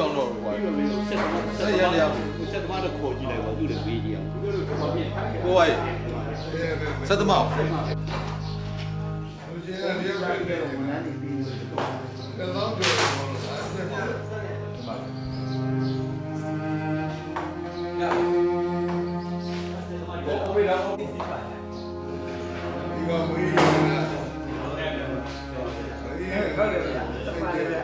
ပြီးအောင်တော့ဟိုပြီးတော့မင်းတို့ဆက်သမားဆက်သမားကိုဆက်သမားတော့ခေါ်ကြည့်လိုက်ပါသူ့လည်းပေးကြည့်အောင်ကိုယ်ဝိုင်းစက်တမောက်လူကြီးရရပြန်တယ်ဝန်ထမ်းတွေပြီးတော့တော့ပြောတော့ဆက်ပါဒီမှာဒီကမွေးနေတာဒီဟဲ့ခါရစက်တယ်မင်းတို့ရတယ်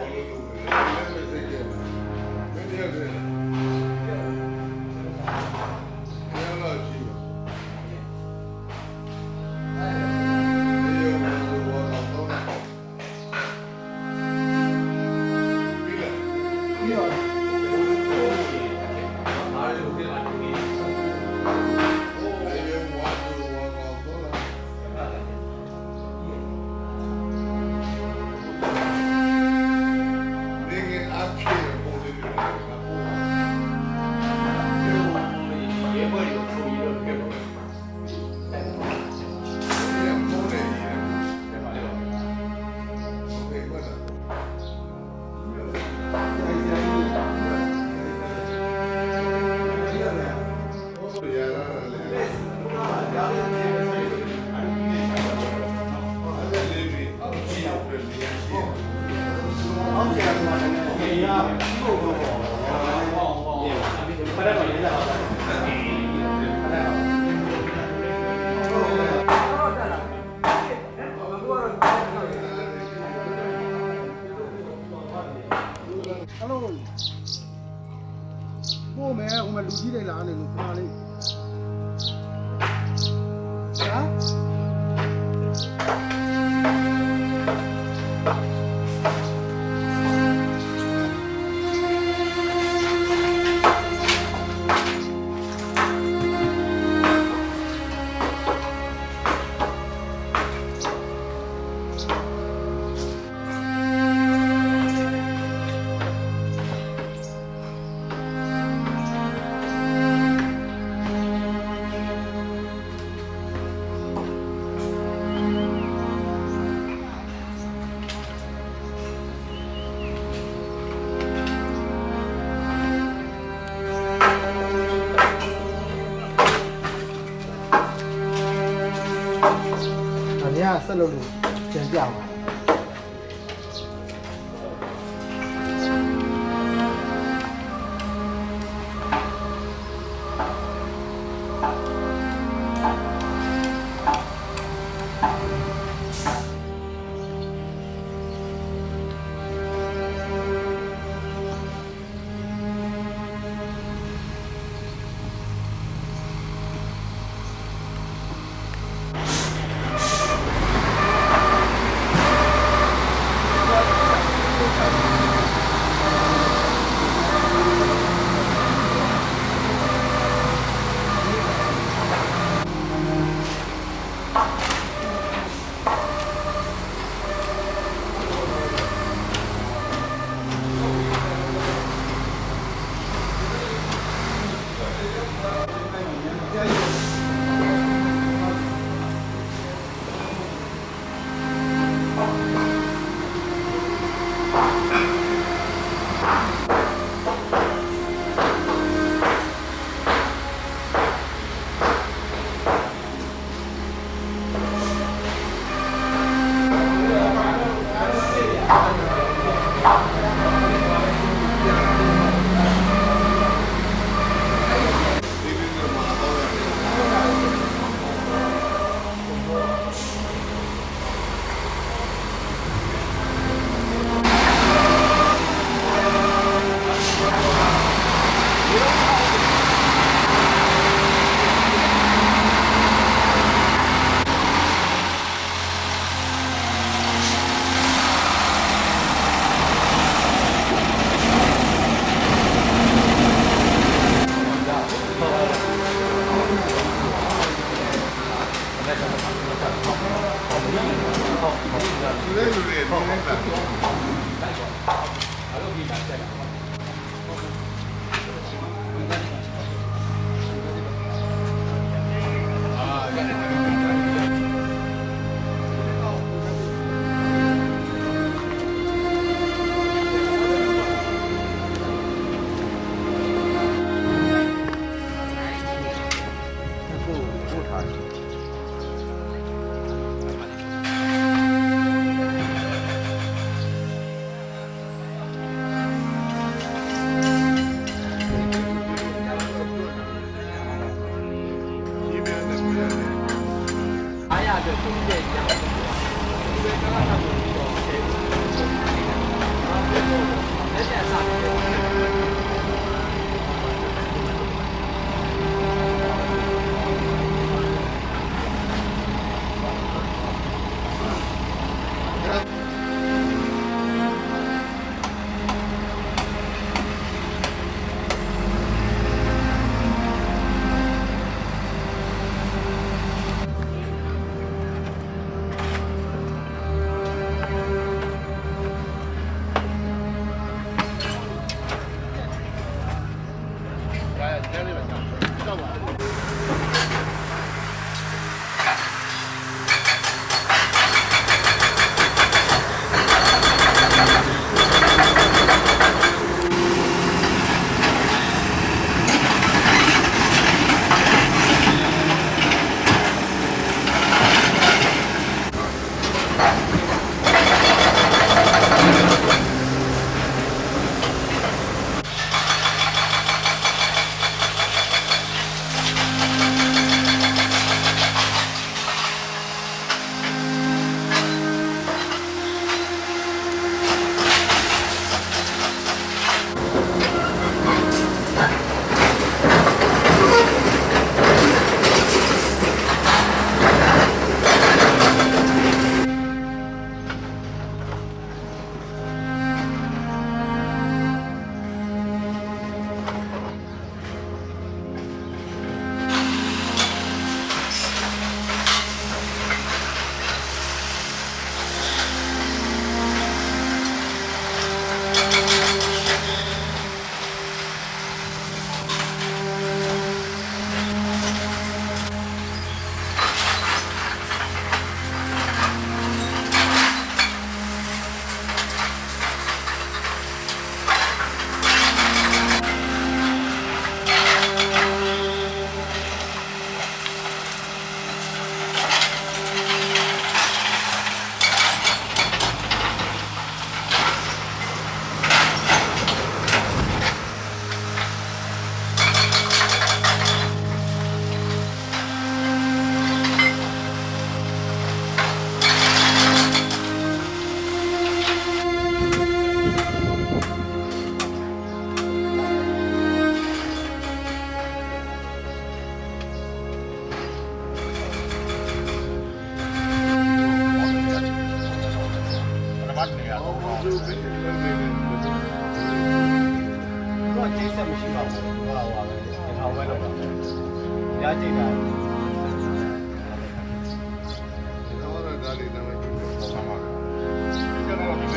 ဟာ ဒါ လူတွေ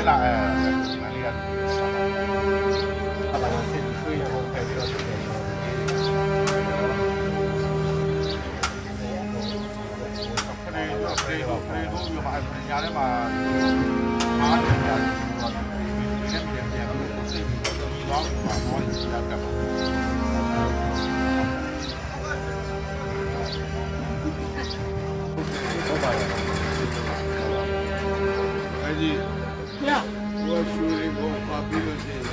ကျွန်တော်ဒီ ဝါရှူရီကိုပါပြီးလို့ရှိရင်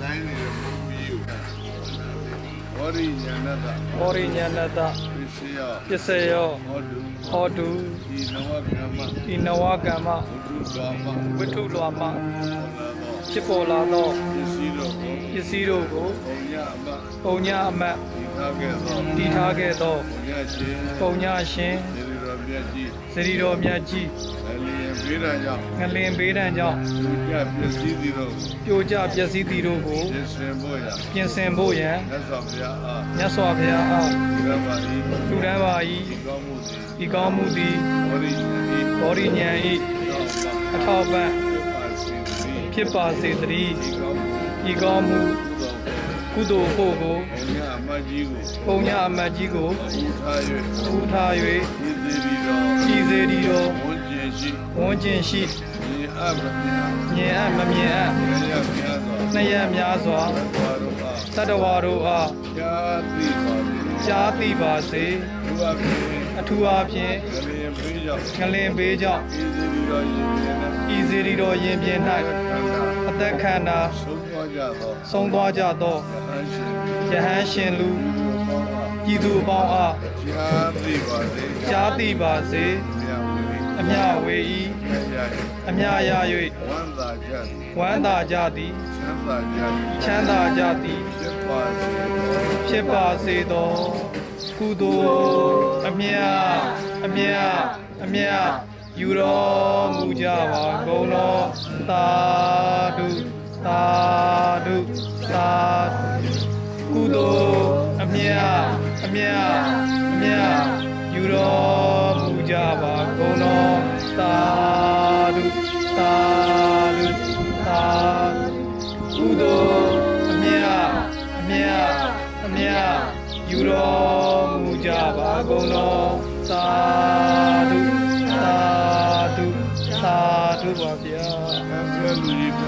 တိုင်းနေတယ်မူကြီးဝရိညာဏတဩရိညာဏတပစ္စယပစ္စယောဟောတုဟောတုဒီနဝကမ္မဤနဝကမ္မဘုဒ္ဓဘာမဝိထုလွာမဟောလာတော့ဖြစ်ပေါ်လာသောပစ္စည်းတော်ကိုပစ္စည်းတို့ကိုဘုံညအမပုံညာအမတ်ဒီထားခဲ့သောတည်ထားခဲ့သောဘုံညရှင်ပုံညာရှင်ဒီလိုတော် မြတ်ကြီးစရီတော်မြတ်ကြီးအလျင်ဘေးရန်ကြောင့်ငလင်ဘေးဒဏ်ကြောင့်သူကြပစ္စည်းသည်တို့ပြိုကျပျက်စီးသည်တို့ကိုပြင်ဆင်ဖို့ရာပြင်ဆင်ဖို့ရန်မြတ်စွာဘုရားအားမြတ်စွာဘုရားအားဒီကပါဤလူတန်းပါ၏ဒီကောင်းမှုသည်ဤကောင်းမှုသည်ဝရိညာတိဘောဓိဉာဏ်ဤအထောက်ပံ့ဖြစ်ပါစေတည်းဤကောင်းမှု ကုသိုလ်ဖို့ကိုဘုရားအမကြီးကိုပုံညာအမတ်ကြီးကိုထား၍ထူထား၍ဤသေးပြီးတော့ကြည်စေဒီတော်ဝန်ကျင်ရှိဝန်းကျင်ရှိဒီအမမြာမြင်အပ်မမြင်အပ်ဘုရားများစွာနှစ်ရက်များစွာဘာတို့အားတတ္တဝါတို့အားရှားသိပါသည်ကြားသိပါစေသူအပြင်အထူးအားဖြင့်ကလေးပေးကြောင့်ငလင်ပေးကြောင့်ဤသေးပြီးတော့ယင်ပြန်တဲ့ဤစေရီတော်ရင်ပြင်၌အသက်ခန္ဓာဆုံးသွား ကြသောဆုံးသွားကြသောအဟံရှင်ယဟန်ရှင်လူဒီလိုပေါင်းအားပြည်သူအပေါင်းအားရှားသိပါစေကြားသိပါစေမြတ်ဝေအမြဝေဤရရအမြရဝန္တာကြသည်၍ဝမ်းသာကြသည်ချမ်းသာကြသည်ချမ်းသာကြသည်ဖြစ်ပါစေသောဖြစ်ပါစေသောကုသိုလ်အမြအမြအမြယူတော်မူကြပါကုန်သောသာဓုသာ ဓုသာဓုကုသိုလ်အမြအမြအမြယူတော်မူကြပါကုန်သောသာဓုသာဓုသာဓုကုသိုလ်အမြအမြအမြယူတော်မူကြပါကုန်သောသာဓုသာဓုသာဓုပါဗျာအံပြလူကြီးပြပိုင်ကျ